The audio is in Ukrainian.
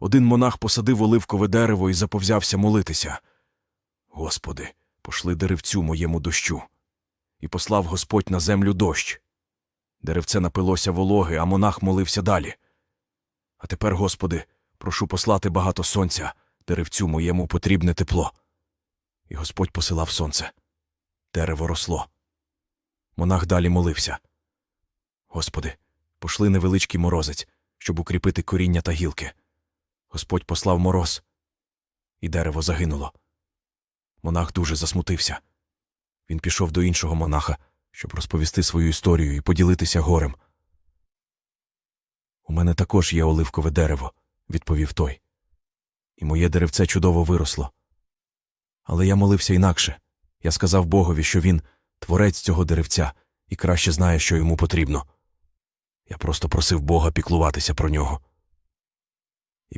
один монах посадив оливкове дерево і заповзявся молитися. Господи, пошли деревцю моєму дощу. І послав Господь на землю дощ. Деревце напилося вологи, а монах молився далі. А тепер, Господи, прошу послати багато сонця, деревцю моєму потрібне тепло. І Господь посилав сонце. Дерево росло. Монах далі молився. Господи, пошли невеличкий морозець, щоб укріпити коріння та гілки. Господь послав мороз, і дерево загинуло. Монах дуже засмутився. Він пішов до іншого монаха, щоб розповісти свою історію і поділитися горем. У мене також є оливкове дерево, відповів той. І моє деревце чудово виросло. Але я молився інакше. Я сказав Богові, що він творець цього деревця і краще знає, що йому потрібно. Я просто просив Бога піклуватися про нього.